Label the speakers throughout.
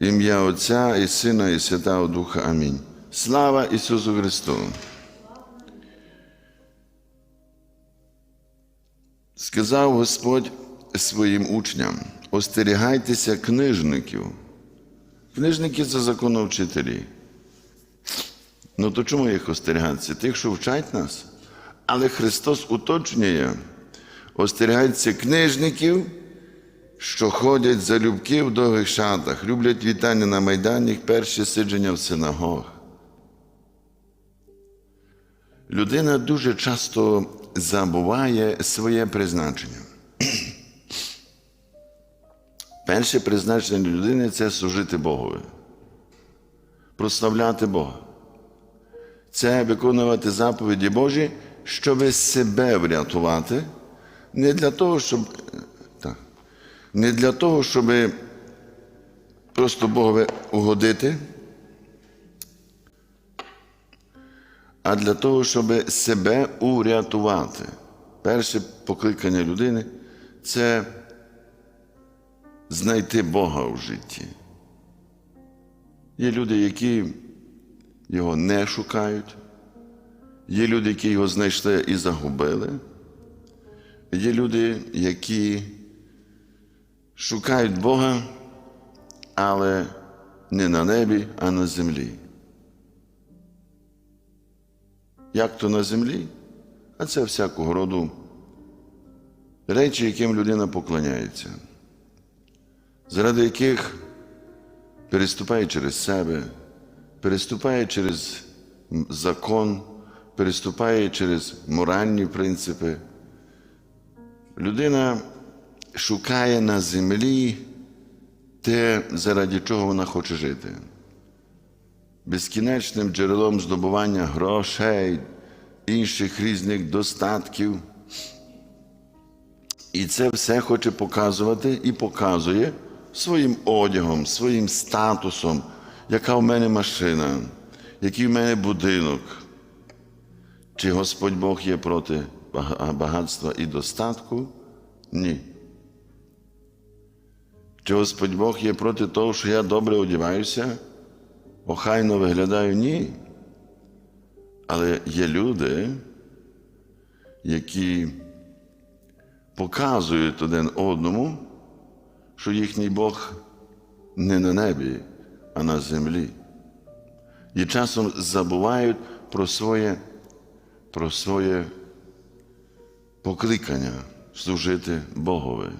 Speaker 1: Ім'я Отця і Сина, і Святого Духа. Амінь. Слава Ісусу Христу! Сказав Господь своїм учням: остерігайтеся книжників. Книжники це законовчителі. Ну то чому їх остерігатися? Тих, що вчать нас. Але Христос уточнює, остерігайтеся книжників, що ходять за любки в довгих шатах, люблять вітання на майданах, перші сидження в синагогах. Людина дуже часто забуває своє призначення. Перше призначення людини це служити Богові, прославляти Бога. Це виконувати заповіді Божі, щоб себе врятувати, не для того, щоб не для того, щоб просто Богові угодити, а для того, щоб себе урятувати. Перше покликання людини це знайти Бога в житті. Є люди, які його не шукають, є люди, які його знайшли і загубили. Є люди, які шукають Бога, але не на небі, а на землі. Як то на землі? А це всякого роду речі, яким людина поклоняється, заради яких переступає через себе, переступає через закон, переступає через моральні принципи. Людина шукає на землі те, заради чого вона хоче жити. Безкінечним джерелом здобування грошей, інших різних достатків. І це все хоче показувати і показує своїм одягом, своїм статусом, яка в мене машина, який в мене будинок. Чи Господь Бог є проти багатства і достатку? Ні. Чи Господь Бог є проти того, що я добре одягаюся, охайно виглядаю? Ні. Але є люди, які показують один одному, що їхній Бог не на небі, а на землі. І часом забувають про своє, про своє покликання служити Богові.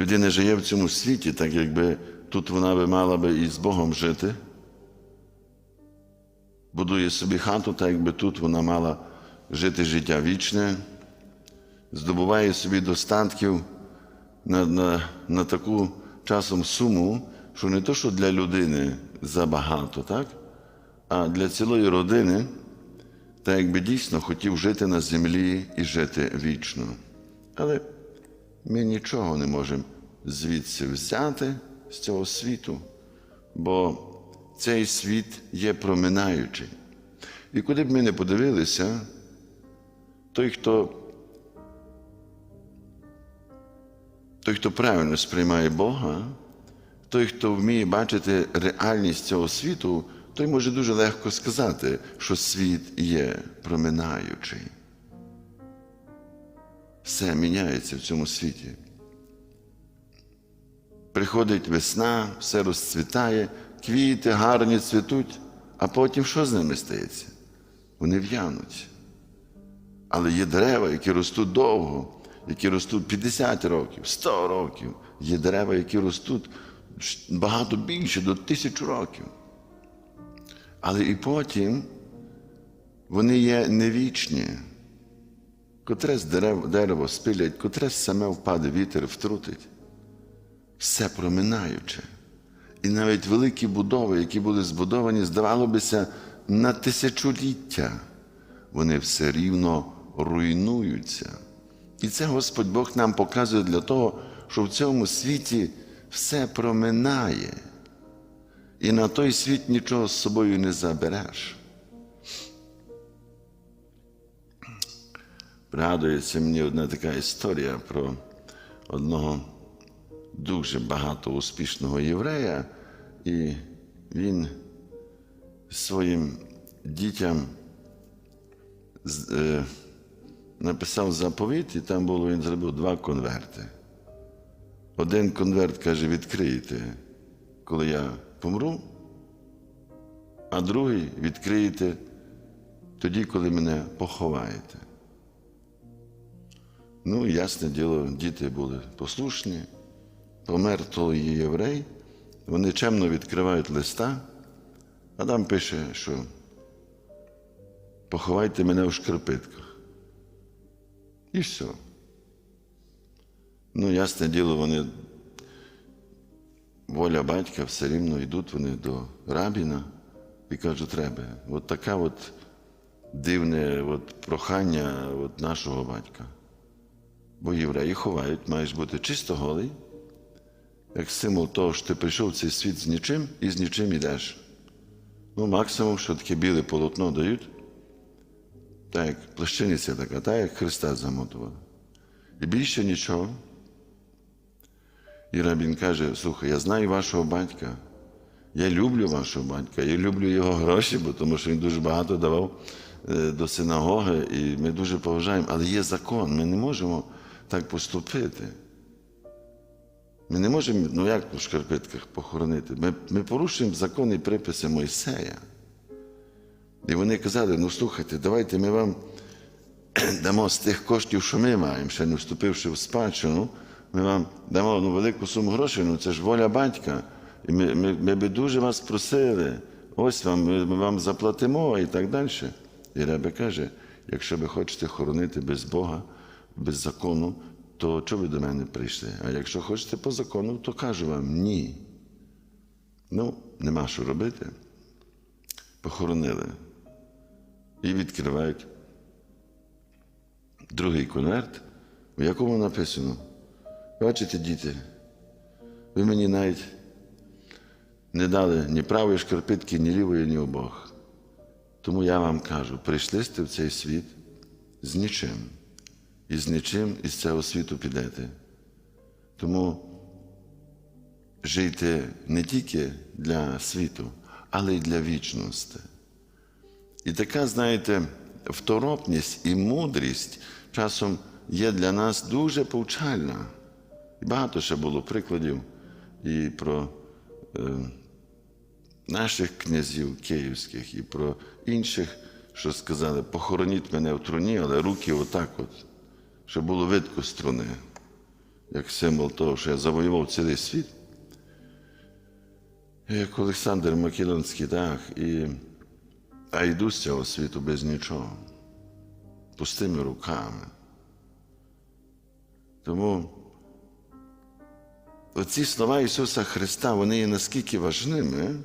Speaker 1: Людина живе в цьому світі, так якби тут вона би мала би і з Богом жити, будує собі хату, так якби тут вона мала жити життя вічне, здобуває собі достатків на, на, на таку часом суму, що не то, що для людини забагато, так? а для цілої родини, так якби дійсно хотів жити на землі і жити вічно. Але ми нічого не можемо звідси взяти з цього світу, бо цей світ є проминаючий. І куди б ми не подивилися, той, хто той, хто правильно сприймає Бога, той, хто вміє бачити реальність цього світу, той може дуже легко сказати, що світ є проминаючий. Все міняється в цьому світі. Приходить весна, все розцвітає, квіти гарні цвітуть, а потім що з ними стається? Вони в'януть. Але є дерева, які ростуть довго, які ростуть 50 років, 100 років. Є дерева, які ростуть багато більше до тисячу років. Але і потім вони є невічні. Котре з дерев, дерево спилять, котре саме впаде вітер, втрутить. Все проминаюче. І навіть великі будови, які були збудовані, здавалося, на тисячоліття, вони все рівно руйнуються. І це Господь Бог нам показує для того, що в цьому світі все проминає. І на той світ нічого з собою не забереш. Пригадується мені одна така історія про одного дуже багато успішного єврея, і він своїм дітям е, написав заповіт, і там було, він зробив два конверти. Один конверт каже, відкриєте, коли я помру, а другий відкриєте тоді, коли мене поховаєте. Ну, ясне діло, діти були послушні, помер той єврей, вони чемно відкривають листа, а там пише, що поховайте мене в шкарпетках. І все. Ну, ясне діло, вони воля батька все рівно йдуть вони до рабіна і кажуть, треба. От таке от дивне от прохання от нашого батька. Бо євреї ховають, маєш бути чисто голий, як символ того, що ти прийшов в цей світ з нічим і з нічим йдеш. Ну, максимум, що таке біле полотно дають, так як плащаниця така, так як Христа замотували. І більше нічого. І рабін каже: слухай, я знаю вашого батька. Я люблю вашого батька, я люблю його гроші, бо тому що він дуже багато давав е, до синагоги, і ми дуже поважаємо. Але є закон, ми не можемо так поступити. Ми не можемо, ну як в шкарпетках похоронити. Ми, ми порушуємо закони і приписи Мойсея. І вони казали: ну слухайте, давайте ми вам дамо з тих коштів, що ми маємо, ще не вступивши в спадщину, ми вам дамо ну, велику суму грошей, ну це ж воля батька. І ми, ми, ми би дуже вас просили, ось вам, ми, ми вам заплатимо і так далі. І Ребе каже, якщо ви хочете хоронити без Бога, без закону, то чого ви до мене прийшли? А якщо хочете по закону, то кажу вам ні. Ну, нема що робити. Похоронили. І відкривають другий конверт, в якому написано: бачите, діти, ви мені навіть не дали ні правої шкарпетки, ні лівої, ні обох. Тому я вам кажу, прийшли сте в цей світ з нічим. І з нічим із цього світу підете. Тому жийте не тільки для світу, але й для вічності. І така, знаєте, второпність і мудрість часом є для нас дуже повчальна. Багато ще було прикладів і про е, наших князів київських, і про інших, що сказали, похороніть мене в труні, але руки отак от, щоб було видко з труни, як символ того, що я завоював цілий світ. Як Олександр Македонський, так, і а йду з цього світу без нічого, пустими руками. Тому оці слова Ісуса Христа, вони є наскільки важними,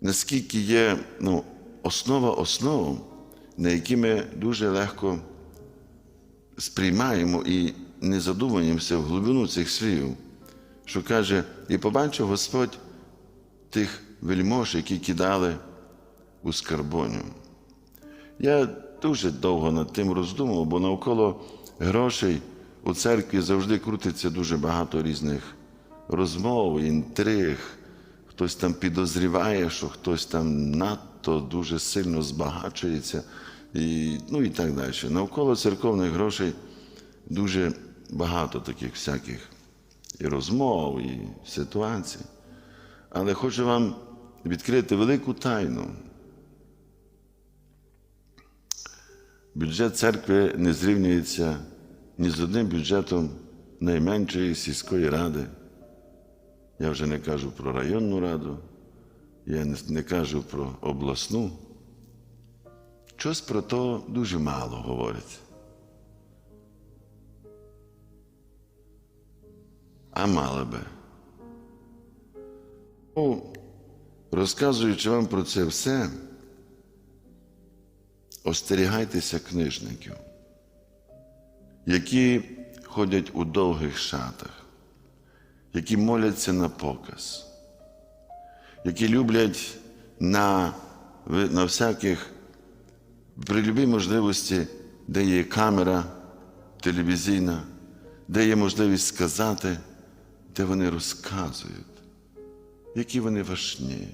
Speaker 1: наскільки є ну, основа основ, на які ми дуже легко сприймаємо і не задумуємося в глибину цих слів, що каже, і побачив Господь тих вельмож, які кидали у скарбоню. Я дуже довго над тим роздумував, бо навколо грошей у церкві завжди крутиться дуже багато різних розмов, інтриг. Хтось там підозріває, що хтось там надто дуже сильно збагачується, і, ну і так далі. Навколо церковних грошей дуже багато таких всяких і розмов, і ситуацій. Але хочу вам відкрити велику тайну. Бюджет церкви не зрівнюється ні з одним бюджетом найменшої сільської ради. Я вже не кажу про районну раду, я не, кажу про обласну. Щось про то дуже мало говорить. А мало би. Ну, розказуючи вам про це все, остерігайтеся книжників, які ходять у довгих шатах, які моляться на показ, які люблять на, на всяких при любій можливості, де є камера телевізійна, де є можливість сказати, де вони розказують, які вони важні,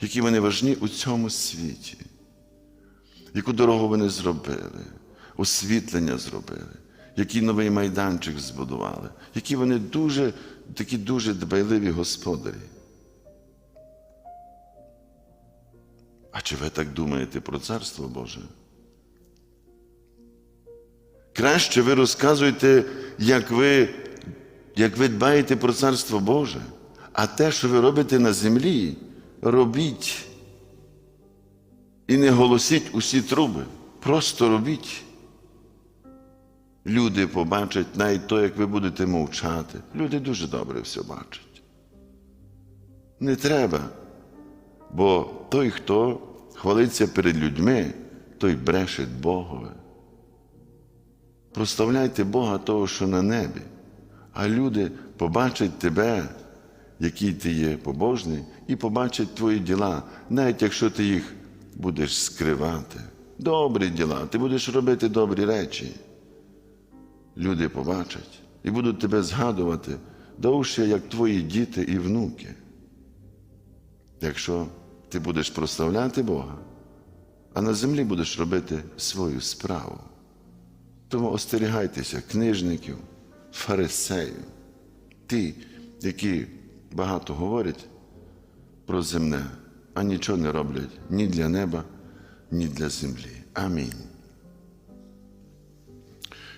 Speaker 1: які вони важні у цьому світі, яку дорогу вони зробили, освітлення зробили, який новий майданчик збудували, які вони дуже, такі дуже дбайливі господарі. А чи ви так думаєте про Царство Боже? Краще ви розказуєте, як ви, як ви дбаєте про Царство Боже, а те, що ви робите на землі, робіть. І не голосіть усі труби. Просто робіть. Люди побачать навіть то, як ви будете мовчати. Люди дуже добре все бачать. Не треба. Бо той, хто хвалиться перед людьми, той брешить Богове. Проставляйте Бога того, що на небі, а люди побачать тебе, який ти є побожний, і побачать твої діла, навіть якщо ти їх будеш скривати. Добрі діла, ти будеш робити добрі речі. Люди побачать і будуть тебе згадувати довше, як твої діти і внуки. Якщо ти будеш прославляти Бога, а на землі будеш робити свою справу. Тому остерігайтеся книжників, фарисеїв, ті, які багато говорять про земне, а нічого не роблять ні для неба, ні для землі. Амінь.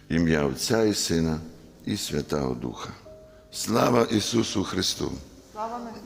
Speaker 1: Ім'я Отця і Сина і Святого Духа. Слава Ісусу Христу!
Speaker 2: Слава.